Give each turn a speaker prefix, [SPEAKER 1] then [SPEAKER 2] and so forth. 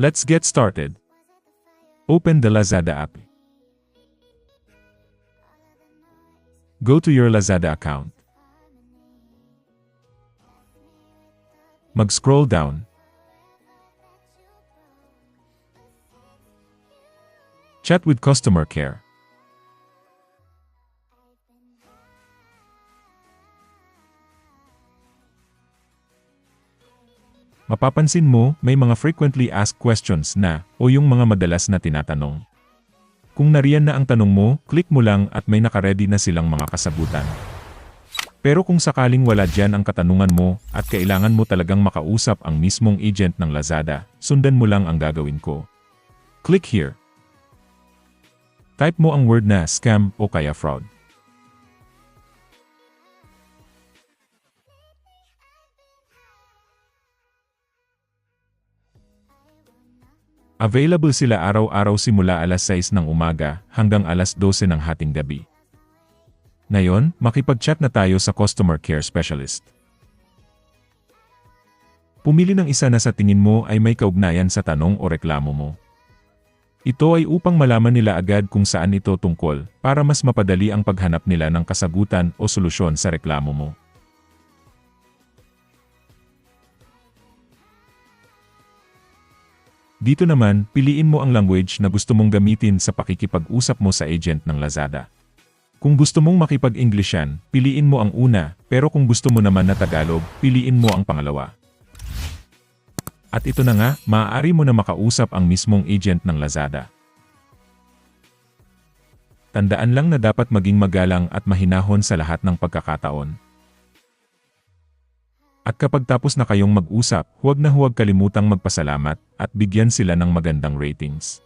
[SPEAKER 1] Let's get started. Open the Lazada app. Go to your Lazada account. Mag-scroll down. Chat with customer care. Mapapansin mo, may mga frequently asked questions na, o yung mga madalas na tinatanong. Kung nariyan na ang tanong mo, click mo lang at may nakaredy na silang mga kasagutan. Pero kung sakaling wala dyan ang katanungan mo, at kailangan mo talagang makausap ang mismong agent ng Lazada, sundan mo lang ang gagawin ko. Click here. Type mo ang word na scam o kaya fraud. Available sila araw-araw simula alas 6 ng umaga hanggang alas 12 ng hating gabi. Ngayon, makipag-chat na tayo sa customer care specialist. Pumili ng isa na sa tingin mo ay may kaugnayan sa tanong o reklamo mo. Ito ay upang malaman nila agad kung saan ito tungkol para mas mapadali ang paghanap nila ng kasagutan o solusyon sa reklamo mo. Dito naman, piliin mo ang language na gusto mong gamitin sa pakikipag-usap mo sa agent ng Lazada. Kung gusto mong makipag-Englishan, piliin mo ang una, pero kung gusto mo naman na Tagalog, piliin mo ang pangalawa. At ito na nga, maaari mo na makausap ang mismong agent ng Lazada. Tandaan lang na dapat maging magalang at mahinahon sa lahat ng pagkakataon. At kapag tapos na kayong mag-usap, huwag na huwag kalimutang magpasalamat at bigyan sila ng magandang ratings.